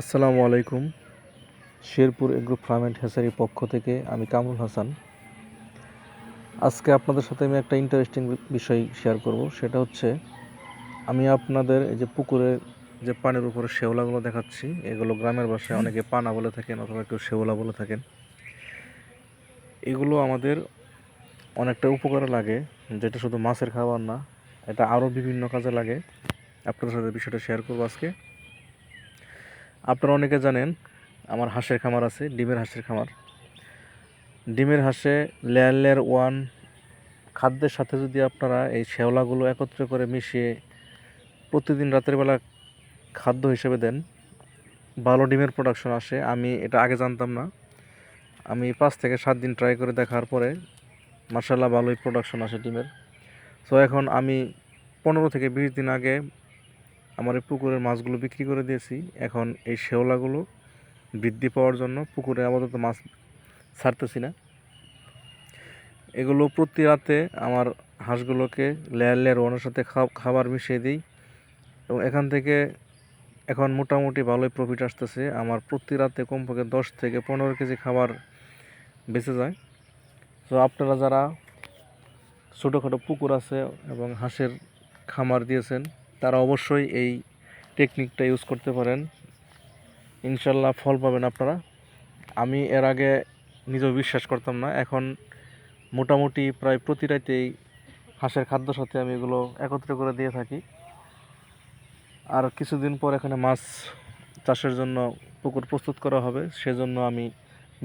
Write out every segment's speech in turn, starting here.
আসসালামু আলাইকুম। Sherpur agro farm and হ্যাসারির পক্ষ থেকে আমি কামরুল হাসান। আজকে আপনাদের সাথে আমি একটা ইন্টারেস্টিং বিষয় শেয়ার করব, সেটা হচ্ছে আমি আপনাদের এই যে পুকুরে যে পানির উপরে শেওলাগুলো দেখাচ্ছি, এগুলো গ্রামের বাসায় অনেকে পানা বলে থাকেন অথবা কেউ শেওলা বলে থাকেন। এগুলো আমাদের অনেকটা উপকারে লাগে, যেটা শুধু মাছের খাবার না, এটা আরও বিভিন্ন কাজে লাগে। আপনাদের সাথে বিষয়টা শেয়ার করব আজকে। আপনারা অনেকে জানেন, আমার হাঁসের খামার আছে, ডিমের হাঁসের খামার। ডিমের হাঁসে লেয়ার লেয়ার ওয়ান খাদ্যের সাথে যদি আপনারা এই শেওলাগুলো একত্রে করে মিশিয়ে প্রতিদিন রাতের বেলা খাদ্য হিসেবে দেন, ভালো ডিমের প্রোডাকশন আসে। আমি এটা আগে জানতাম না। আমি পাঁচ থেকে সাত দিন ট্রাই করে দেখার পরে মার্শাল্লাহ ভালোই প্রোডাকশন আসে ডিমের। তো এখন আমি পনেরো থেকে বিশ দিন আগে আমার এই পুকুরের মাছগুলো বিক্রি করে দিয়েছি। এখন এই শেওলাগুলো বৃদ্ধি পাওয়ার জন্য পুকুরে আপাতত মাছ ছাড়তেছি না। এগুলো প্রতি রাতে আমার হাঁসগুলোকে লেয়ার লেয়ার ওয়ানের সাথে খাবার মিশিয়ে দিই এবং এখান থেকে এখন মোটামুটি ভালোই প্রফিট আসতেছে। আমার প্রতি রাতে কমপক্ষে দশ থেকে পনেরো কেজি খাবার বেঁচে যায়। তো আপনারা যারা ছোটোখাটো পুকুর আছে এবং হাঁসের খামার দিয়েছেন তারা অবশ্যই এই টেকনিকটা ইউজ করতে পারেন। ইনশাল্লাহ ফল পাবেন আপনারা। আমি এর আগে নিজেও বিশ্বাস করতাম না। এখন মোটামুটি প্রায় প্রতি রাতেই হাঁসের খাদ্য সাথে আমি এগুলো একত্রে করে দিয়ে থাকি। আর কিছুদিন পর এখানে মাছ চাষের জন্য পুকুর প্রস্তুত করা হবে। সেজন্য আমি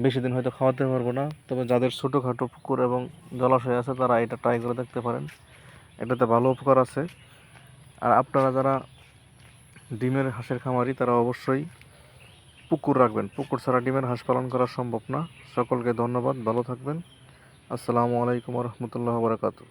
বেশি দিন হয়তো খাওয়াতে পারব না। তবে যাদের ছোটোখাটো পুকুর এবং জলাশয় আছে, তারা এটা ট্রাই করে দেখতে পারেন। এটাতে ভালো উপকার আছে। আর আপনারা যারা ডিমের হাঁসের খামারি, তারা অবশ্যই পুকুর রাখবেন। পুকুর ছাড়া ডিমের হাঁস পালন করা সম্ভব না। সকলকে ধন্যবাদ, ভালো থাকবেন। আসসালামু আলাইকুম রহমতুল্লাহ বারকাতু